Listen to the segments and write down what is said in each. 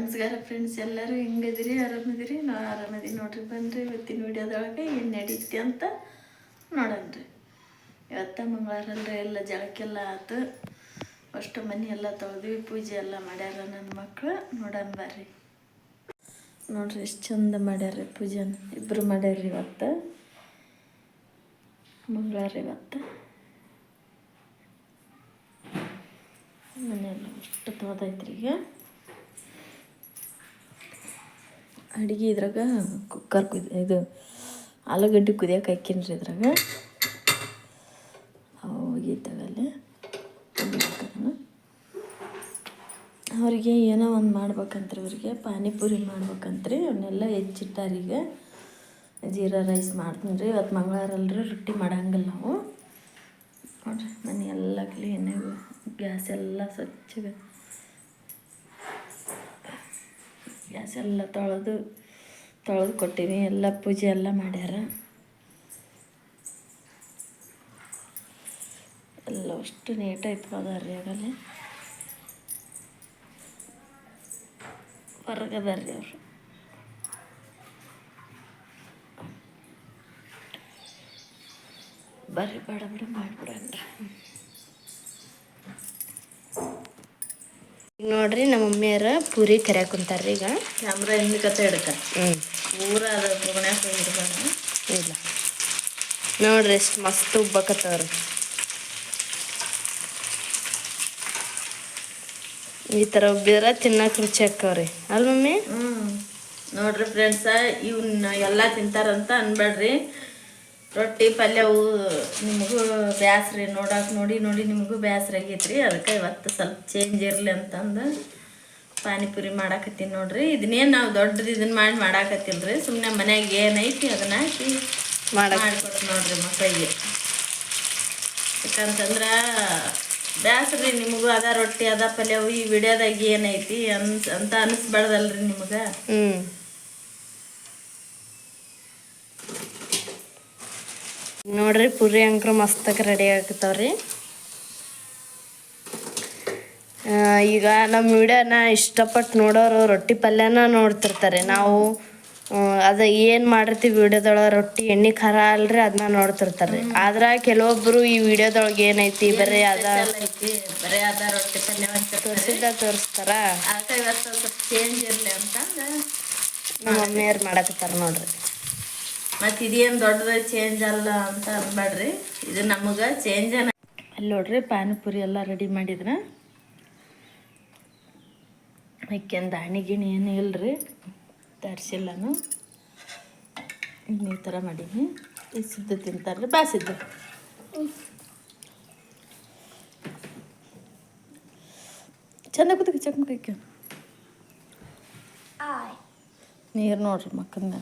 ನಮಸ್ಕಾರ ಫ್ರೆಂಡ್ಸ್ ಎಲ್ಲರೂ ಹೆಂಗದಿರಿ ಆರಾಮದಿರಿ ನಾವು ಆರಾಮದಿರಿ ನೋಡ್ರಿ, ಬನ್ರಿ ಇವತ್ತಿನ ವಿಡಿಯೋದೊಳಗೆ ಏನು ನಡೀತಿ ಅಂತ ನೋಡನ್ರಿ ಇವತ್ತ ಮಂಗಳವಾರ ಅಲ್ರಿ, ಎಲ್ಲ ಜಳಕ್ಕೆಲ್ಲ ಆತು. ಅಷ್ಟು ಮನೆ ಎಲ್ಲ ತೊಳೆದ್ವಿ, ಪೂಜೆ ಎಲ್ಲ ಮಾಡ್ಯಾರ ನನ್ನ ಮಕ್ಕಳು ನೋಡೋಣ ಬರ್ರಿ. ನೋಡ್ರಿ ಎಷ್ಟು ಚಂದ ಮಾಡ್ಯಾರ್ರಿ ಪೂಜೆನ. ಇಬ್ಬರು ಮಾಡ್ಯಾರ್ರಿ ಇವತ್ತು. ಮಂಗಳವಾರ ಇವತ್ತು. ಮನೆಯೆಲ್ಲ ಅಷ್ಟು ತೊಳೆದೈತ್ರಿ ಈಗ. ಅಡುಗೆ ಇದ್ರಾಗ ಕುಕ್ಕರ್ ಕುದಿ ಇದು ಆಲೂಗಡ್ಡೆ ಕುದಿಯಕ್ಕೆ ಹಾಕಿನ್ರಿ ಇದ್ರಾಗ. ಹೋಗಿದ್ದಾಗಲ್ಲೇ ಅವ್ರಿಗೆ ಏನೋ ಒಂದು ಮಾಡ್ಬೇಕಂತ್ರಿ ಅವ್ರಿಗೆ. ಪಾನಿಪುರಿ ಮಾಡ್ಬೇಕಂತ್ರಿ. ಅವನ್ನೆಲ್ಲ ಹೆಚ್ಚಿಟ್ಟಾರ ಈಗ. ಜೀರಾ ರೈಸ್ ಮಾಡ್ತೀನಿ ರೀ ಇವತ್ತು ಮಂಗಳವಾರ ಅಲ್ರಿ ರೊಟ್ಟಿ ಮಾಡಂಗಿಲ್ಲ ನಾವು. ನೋಡ್ರಿ ಮನೆ ಎಲ್ಲ ಕ್ಲೀನಾಗಿ ಗ್ಯಾಸ್ ಎಲ್ಲ ಸ್ವಚ್ಛಗೆ ಗ್ಯಾಸ್ ಎಲ್ಲ ತೊಳೆದು ತೊಳೆದು ಕೊಟ್ಟೀವಿ. ಎಲ್ಲ ಪೂಜೆ ಎಲ್ಲ ಮಾಡ್ಯಾರ. ಎಲ್ಲ ಅಷ್ಟು ನೀಟಾಗಿ ತೊಳೆದಾರ್ರಿ ಆಗಲ್ಲೇ. ಹೊರಗದಾರ್ರಿ ಅವರು. ಬರ್ರಿ ಬೇಡ ಬಿಡ ಮಾಡಿಬಿಡನ್ರಿ ನೋಡ್ರಿ ನಮ್ಮ ಮಮ್ಮಿಯರ ಪೂರಿ ಕರ್ಯಾಕ ಕುಂತಾರ್ರಿ ಈಗ. ಕ್ಯಾಮ್ರಾ ಹಿಡ್ಕ ಹ್ಞೂ ಪೂರ ಅದು ಪುಗಣ್ಯಾಕ ಹಿಡ್ಬಾರ್ದು ಇಲ್ಲ. ನೋಡ್ರಿ ಎಷ್ಟು ಮಸ್ತ್ ಉಬ್ಬಕತ್ತವ್ರಿ. ಈ ಥರ ಉಬ್ಬಿದ್ರೆ ತಿನ್ನಕ್ಕೆ ರುಚಿ ಹಾಕವ್ರಿ ಅಲ್ ಮಮ್ಮಿ? ಹ್ಞೂ ನೋಡ್ರಿ ಫ್ರೆಂಡ್ಸ ಇವನ್ನ ಎಲ್ಲ ತಿಂತಾರಂತ ಅನ್ಬೇಡ್ರಿ. ರೊಟ್ಟಿ ಪಲ್ಯವು ನಿಮಗೂ ಬ್ಯಾಸ್ರಿ ನೋಡಕ್ಕೆ ನೋಡಿ ನೋಡಿ ನಿಮಗೂ ಬ್ಯಾಸ್ರಿ ಆಗೈತ್ರಿ. ಅದಕ್ಕೆ ಇವತ್ತು ಸ್ವಲ್ಪ ಚೇಂಜ್ ಇರಲಿ ಅಂತಂದು ಪಾನಿಪುರಿ ಮಾಡಾಕತ್ತೀನಿ ನೋಡ್ರಿ. ಇದನ್ನೇನು ನಾವು ದೊಡ್ಡದು ಇದನ್ನ ಮಾಡಿ ಮಾಡಾಕತ್ತಿಲ್ರಿ. ಸುಮ್ಮನೆ ಮನೆಯಾಗ ಏನೈತಿ ಅದನ್ನ ಹಾಕಿ ಮಾಡಿ ಮಾಡಿಕೊಟ್ಟು ನೋಡ್ರಿ ಮಕ್ಕಳಿಗೆ ಯಾಕಂತಂದ್ರೆ ಬ್ಯಾಸ್ರಿ ನಿಮಗೂ ಅದ ರೊಟ್ಟಿ ಅದ ಪಲ್ಯವು ಈ ವಿಡಿಯೋದಾಗ ಏನೈತಿ ಅಂತ ಅಂತ ಅನಿಸ್ಬಾರ್ದಲ್ರಿ ನಿಮಗೆ. ನೋಡ್ರಿ ಪುರಿ ಅಂಕ್ರ ಮಸ್ತಕ್ಕೆ ರೆಡಿ ಆಗ್ತಾವ್ರಿ. ಈಗ ನಮ್ಮ ವಿಡಿಯೋನ ಇಷ್ಟಪಟ್ಟು ನೋಡೋರು ರೊಟ್ಟಿ ಪಲ್ಯನ ನೋಡ್ತಿರ್ತಾರೆ. ನಾವು ಅದು ಏನು ಮಾಡಿರ್ತೀವಿ ವಿಡಿಯೋದೊಳಗೆ ರೊಟ್ಟಿ ಎಣ್ಣೆ ಖಾರ ಅಲ್ರಿ ಅದನ್ನ ನೋಡ್ತಿರ್ತಾರೆ. ಆದ್ರೆ ಕೆಲವೊಬ್ರು ಈ ವಿಡಿಯೋದೊಳಗೆ ಏನೈತಿ ಬರೀ ಅದ ಬರೀ ಅದ ರೊಟ್ಟಿ ಪಲ್ಯ ತೋರಿಸಿದ ತೋರಿಸ್ತಾರ? ಚೇಂಜ್ ಇರಲಿ ನಮ್ಮ ಮಮ್ಮಿಯವ್ರು ಮಾಡಕತ್ತಾರ ನೋಡ್ರಿ. ಮತ್ತು ಇದೇನು ದೊಡ್ಡದ ಚೇಂಜ್ ಅಲ್ಲ ಅಂತ ಅನ್ಬೇಡ್ರಿ ಇದು ನಮಗೆ ಚೇಂಜ್ ಅಲ್ಲಿ ನೋಡ್ರಿ ಪಾನಿಪುರಿ ಎಲ್ಲ ರೆಡಿ ಮಾಡಿದ್ರೆ. ಅಕ್ಕೇನು ದಾಣಿ ಗಿಣಿ ಏನು ತರ್ಸಿಲ್ಲನು ತರಿಸಿಲ್ಲನು ಈ ಥರ ಮಾಡೀನಿ. ಈ ಸಿದ್ದು ತಿಂತಾರ್ರಿ ಬಾಸಿದ್ದು ಚಂದ ಕೂತಕ್ಕೆ ಚಕ್ ನೀರು ನೋಡ್ರಿ ಮಕ್ಕಂದ.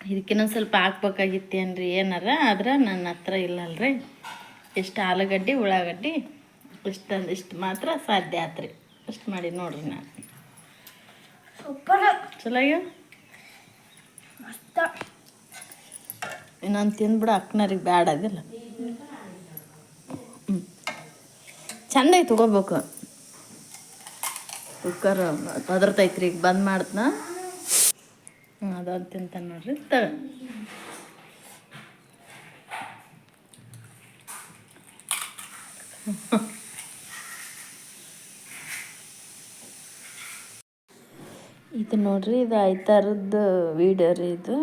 ಇದಕ್ಕಿನ್ನ ಸ್ವಲ್ಪ ಹಾಕ್ಬೇಕಾಗಿತ್ತೇನ್ರಿ ಏನಾರ? ಆದ್ರೆ ನನ್ನ ಹತ್ರ ಇಲ್ಲಲ್ರಿ ಎಷ್ಟು ಆಲೂಗಡ್ಡೆ ಉಳ್ಳಾಗಡ್ಡಿ ಇಷ್ಟು ಇಷ್ಟು ಮಾತ್ರ ಸಾಧ್ಯ ಆತ್ರಿ. ಅಷ್ಟು ಮಾಡಿ ನೋಡ್ರಿ ನಾನು. ಚಲೋ ಇನ್ನೊಂದು ತಿಂದ್ಬಿಡು ಅಕ್ಕನರಿಗೆ ಬ್ಯಾಡ, ಅದಿಲ್ಲ. ಹ್ಞೂ ಚೆಂದಾಗಿ ತೊಗೋಬೇಕು. ಕುಕ್ಕರ್ ಒದರ್ತೈತ್ರಿ ಈಗ ಬಂದ್ ಮಾಡ್ತನ. ಅದೊಂದು ತಿಂತಾನೆ ನೋಡ್ರಿ, ತಗ. ಇದು ನೋಡ್ರಿ, ಇದು ಐತಾರದ್ದು ವಿಡಿಯೋ ರೀ ಇದು.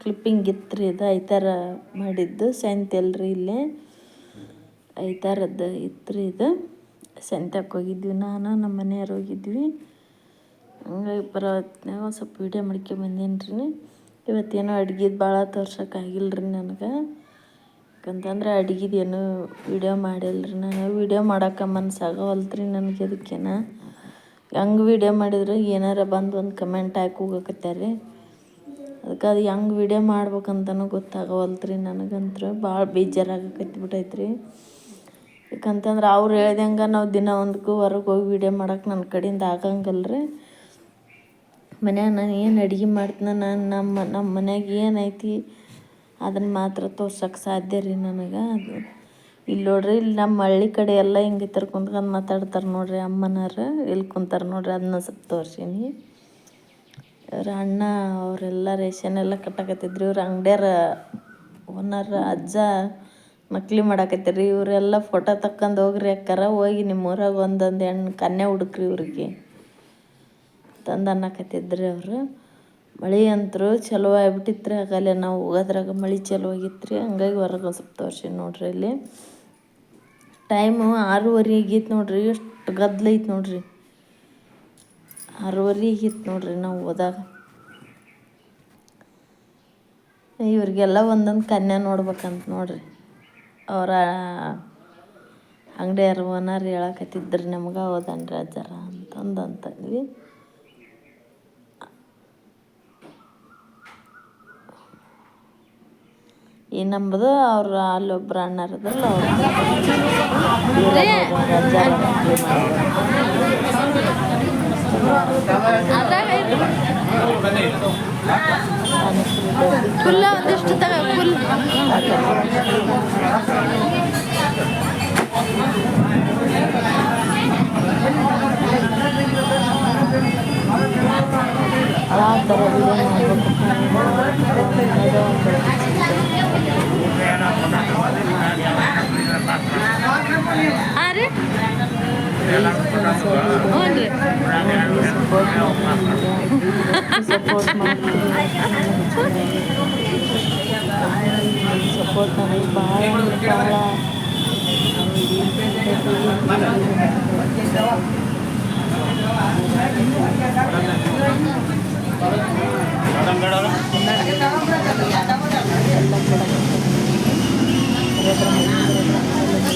ಕ್ಲಿಪ್ಪಿಂಗ್ ಇತ್ತು ರೀ ಇದು ಐತಾರ ಮಾಡಿದ್ದು. ಸಂತೆಲ್ರಿ ಇಲ್ಲೇ. ಐತಾರದ್ದು ಇತ್ತು ಇದು. ಸಂತೆಗೆ ಹೋಗಿದ್ವಿ ನಾನು ನಮ್ಮ ಮನೆಯವ್ರು ಹೋಗಿದ್ವಿ. ಹಂಗಾಗಿ ಬರೋ ಒಂದು ಸ್ವಲ್ಪ ವೀಡಿಯೋ ಮಾಡ್ಕೊಂಬಂದೇನಿ ರೀ ಇವತ್ತೇನೋ ಅಡ್ಗೆದು ಭಾಳ ತೋರ್ಸೋಕ್ಕಾಗಿಲ್ಲ ರೀ ನನಗೆ. ಯಾಕಂತಂದ್ರೆ ಅಡುಗೆದೇನು ವೀಡಿಯೋ ಮಾಡಿಲ್ಲ ರೀ ನಾನು. ವೀಡಿಯೋ ಮಾಡೋಕೆ ಮನಸ್ಸಾಗವಲ್ತ್ರಿ ನನಗೆ ಅದಕ್ಕೇನ ಹೆಂಗೆ ವೀಡಿಯೋ ಮಾಡಿದ್ರೆ ಏನಾರ ಬಂದು ಒಂದು ಕಮೆಂಟ್ ಹಾಕಿ ಹೋಗಕತ್ತಾರೆ ಅದಕ್ಕೆ ಅದು ಹೆಂಗೆ ವೀಡಿಯೋ ಮಾಡ್ಬೇಕಂತನೂ ಗೊತ್ತಾಗವಲ್ತ್ರಿ ನನಗಂತೂ ಭಾಳ ಬೇಜಾರಾಗಕತ್ಬಿಟ್ಟೈತೆ ರೀ ಯಾಕಂತಂದ್ರೆ ಅವ್ರು ಹೇಳ್ದಂಗೆ ನಾವು ದಿನ ಒಂದಕ್ಕೂ ಹೊರಗೆ ಹೋಗಿ ವೀಡಿಯೋ ಮಾಡೋಕೆ ನನ್ನ ಕಡೆಯಿಂದ ಆಗಂಗಿಲ್ಲ ರೀ ಮನ್ಯಾಗ ನಾನು ಏನು ಅಡುಗೆ ಮಾಡ್ತೀನಿ, ನಾನು ನಮ್ಮ ನಮ್ಮ ಮನ್ಯಾಗ ಏನೈತಿ ಅದನ್ನು ಮಾತ್ರ ತೋರ್ಸಕ್ಕೆ ಸಾಧ್ಯ ರೀ ನನಗೆ. ಅದು ಇಲ್ಲಿ ನೋಡ್ರಿ, ಇಲ್ಲಿ ನಮ್ಮ ಹಳ್ಳಿ ಕಡೆ ಎಲ್ಲ ಹಿಂಗೆ ತರ ಕುಂತ್ಕೊಂಡು ಮಾತಾಡ್ತಾರೆ ನೋಡ್ರಿ ಅಮ್ಮನವ್ರು. ಇಲ್ಲಿ ಕುಂತಾರೆ ನೋಡ್ರಿ ಅದನ್ನ ಸ್ವಲ್ಪ ತೋರಿಸೀನಿ. ಇವ್ರ ಅಣ್ಣ, ಅವರೆಲ್ಲ ರೇಷನ್ ಎಲ್ಲ ಕಟ್ಟಾಕತ್ತಿದ್ರು. ಇವ್ರ ಅಂಗಡಿಯಾರ ಓನರ್ ಅಜ್ಜ ಮಕ್ಳಿ ಮಾಡಾಕತ್ತಿರಿ ಇವರೆಲ್ಲ ಫೋಟೋ ತಕ್ಕಂದು ಹೋಗ್ರಿ ಅಕ್ಕಾರ. ಹೋಗಿ ನಿಮ್ಮ ಊರಾಗ ಒಂದೊಂದು ಹೆಣ್ಣು ಕನ್ಯೆ ಹುಡುಕ್ರಿ ಇವ್ರಿಗೆ. ತಂದು ಅನ್ನಕತ್ತಿದ್ರಿ ಅವರು. ಮಳೆ ಅಂತೂ ಚಲೋ ಆಗ್ಬಿಟ್ಟಿತ್ರಿ ರೀ ಆಗಲ್ಲೇ ನಾವು ಹೋಗೋದ್ರಾಗ ಮಳೆ ಚಲೋ ಆಗಿತ್ತು ಹಂಗಾಗಿ ಹೊರಗೆ ಸ್ವಲ್ಪ ತೋರ್ಸಿ ನೋಡ್ರಿ ಇಲ್ಲಿ. ಟೈಮು ಆರೂವರೆ ಆಗಿತ್ತು ನೋಡ್ರಿ, ಎಷ್ಟು ಗದ್ದಲ ಐತೆ ನೋಡ್ರಿ. ಆರೂವರೆ ಆಗಿತ್ತು ನೋಡ್ರಿ ನಾವು ಹೋದಾಗ. ಇವ್ರಿಗೆಲ್ಲ ಒಂದೊಂದು ಕನ್ಯಾ ನೋಡ್ಬೇಕಂತ ನೋಡ್ರಿ. ಅವರ ಅಂಗಡಿಯವ್ರು ಓನರ್ ಹೇಳಕತ್ತಿದ್ರು, ನಮ್ಗೆ ಹೋದನ್ರಿ ಅಜ್ಜರ? ಅಂತಂದು ಅಂತಂದ್ವಿ. ಈ ನಂಬುದು ಅವ್ರು ಅಲ್ಲೊಬ್ರು ಅಣ್ಣಾರ ಇದ್ರಲ್ಲ ಅವ್ರು ಅಜ್ಜಾರ ಮಕ್ಳು ಮಾಡ್ತಾರೆ. ಫುಲ್ಲ ಒಂದಿಷ್ಟು ತಗ ಫುಲ್ ಯಾವ ಥರ ವಿಡಿಯೋ ಮಾಡ್ಬೇಕಪ್ಪ ಅನ್ನೋದು ಒಂದು ಹಾಂ ರೀ ಹ್ಞೂ ರೀ ಸಪೋರ್ಟ್ ಮಾಡ್ತೀವಿ ಸಪೋರ್ಟ್ ನನಗೆ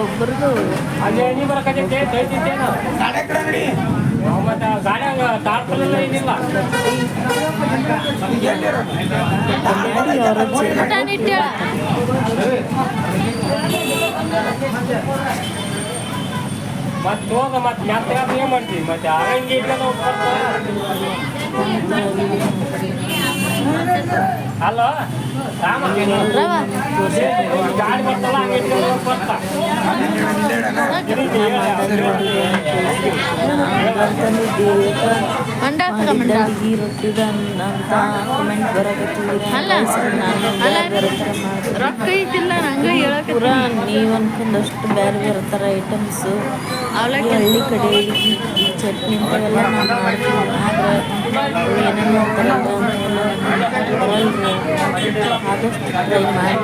ಒಬ್ಬರದು ಅಲ್ಲಿ ಎಣ್ಣೆ ಬರಕತ್ತೈತೆ ತೈತಿದ್ದೇನು ಮತ್ತು ಗಾಡಿ ಹಂಗ ತಾಡ್ಕೊಳ್ಳಲ್ಲ ಏನಿಲ್ಲ ಮತ್ತೆ ಹೋಗ ಮತ್ತೆ ಮತ್ತೆ ಏನ್ ಮಾಡ್ತೀವಿ ಮತ್ತೆ ಆರಂಗಿ ಇಟ್ಕೊಂಡು ಹೋಗ್ಬಾರ್ದು. ಅಲ್ಲ ರಾಮ ಗಾಡಿ ಬರ್ತಲ್ಲ ಹಂಗೆ ಈ ರೊಟ್ಟಿದ ಅಂತ ಕಮೆಂಟ್ ಪೂರಾ ನೀವು ಅನ್ಕೊಂಡಷ್ಟು ಬೇರೆ ಬೇರೆ ತರ ಐಟಮ್ಸ್ ಅವಲಕ್ಕಿ ಹಳ್ಳಿ ಕಡೆ ಈ ಚಟ್ನಿ ನಾವು ಮಾಡ್ತೀವಿ ಆದರೆ ಏನೇನೋ ಆದಷ್ಟು ಟ್ರೈ ಮಾಡಿ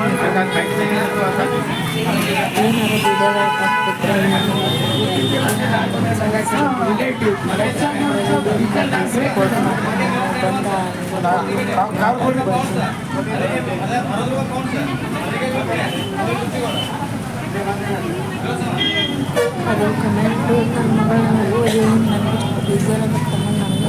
ಬಂದ ಅದು ಕಮೆಂಟು ನನ್ನ ಮಗಳನ್ನ ಓದಿ ನನಗೆ ಇಷ್ಟು ಬೇಜಾರಾಗುತ್ತೆ ನನಗೆ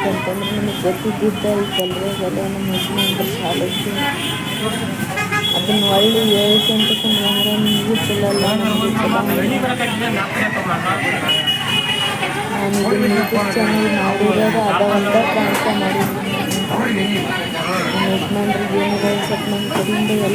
ಯಾಕಂತಂದ್ರೆ ನಮಗೆ ಗೊತ್ತಿದ್ದಿದ್ದ ಈ ಕಲ್ಯಾಗಲ್ಲ ನಮ್ಮ ಯಜಮಾನ್ರ ಶಾಲೆಗೆ ಅದನ್ನ ಒಳ್ಳೆ ಹೇಳ್ತಿ ಅಂತಂದ್ರೆ ನಿಮಗೂ ಚಲೋ ಅಲ್ಲ ನಮಗೂ ಚಲೋ ನಾನು ಇದನ್ನ ಯೂಟ್ಯೂಬ್ ಚಾನಲ್ ಮಾಡಿರೋದು ಅದ ಒಂದ ಪ್ರಾಂತ ಮಾಡಿದ್ದೀನಿ ನಮ್ಮ ಯಜಮಾನ್ರಿಗೆ ಏನಾರ ಸ್ವಲ್ಪ ನಮ್ಮ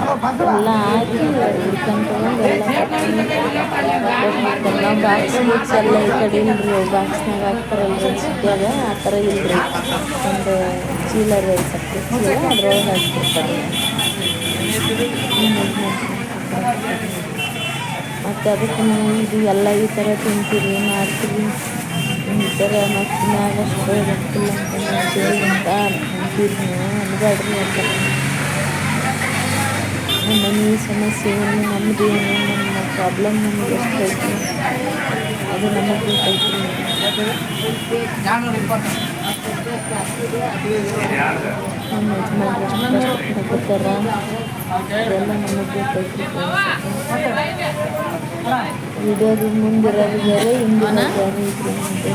ಎಲ್ಲ ಹಾಕಿ ಎಲ್ಲ ನಾವು ಬಾಕ್ಸ್ ಬುಕ್ಸ್ ಎಲ್ಲ ಈ ಕಡೆ ಇಲ್ರಿ ಬಾಕ್ಸ್ನಾಗ ಹಾಕ್ತಾರಲ್ರಿ ಸಿಟ್ಯಾಗ ಆ ಥರ ಇಲ್ರಿ ಒಂದು ಚೀಲರ್ ಸಪ್ರೇಟ್ ಅದ್ರೊಳಗೆ ಹಾಕ್ತಿರ್ತಾರೆ ಮತ್ತು ಅದಕ್ಕೆ ನಾವು ಇದು ಎಲ್ಲ ಈ ಥರ ತಿಂತೀರಿ ಮಾಡ್ತೀವಿ. ಈ ಥರ ಮತ್ತು ಮ್ಯಾಗ ಅಷ್ಟು ಗೊತ್ತಿಲ್ಲ ಅಂತ ಅಂತೇಳಿ ಅಂತ ಅಂತೀರಿ ನೀವು ಅನ್ಬೇಡ್ರಿ ಅಂತ ನಮ್ಮ ಮನೆ ಸಮಸ್ಯೆ ನಮ್ಮದು ಏನು ನಮ್ಮ ಪ್ರಾಬ್ಲಮ್ ನಮಗೆ ಎಷ್ಟು ಐತಿ ಅದು ನಮಗೆ ಗೊತ್ತೈತಿ ನಮ್ಮ ಯಜಮಾನ್ರು ಕಷ್ಟಪಡ್ತಾರ? ಅದೆಲ್ಲ ನಮಗೆ ಗೊತ್ತೈತಿ ವಿಡಿಯೋದು ಮುಂದಿರೋದು ಬೇರೆ ಹಿಂದಿನ ಬೇರೆ ಇದ್ರೆ ಮುಂದೆ.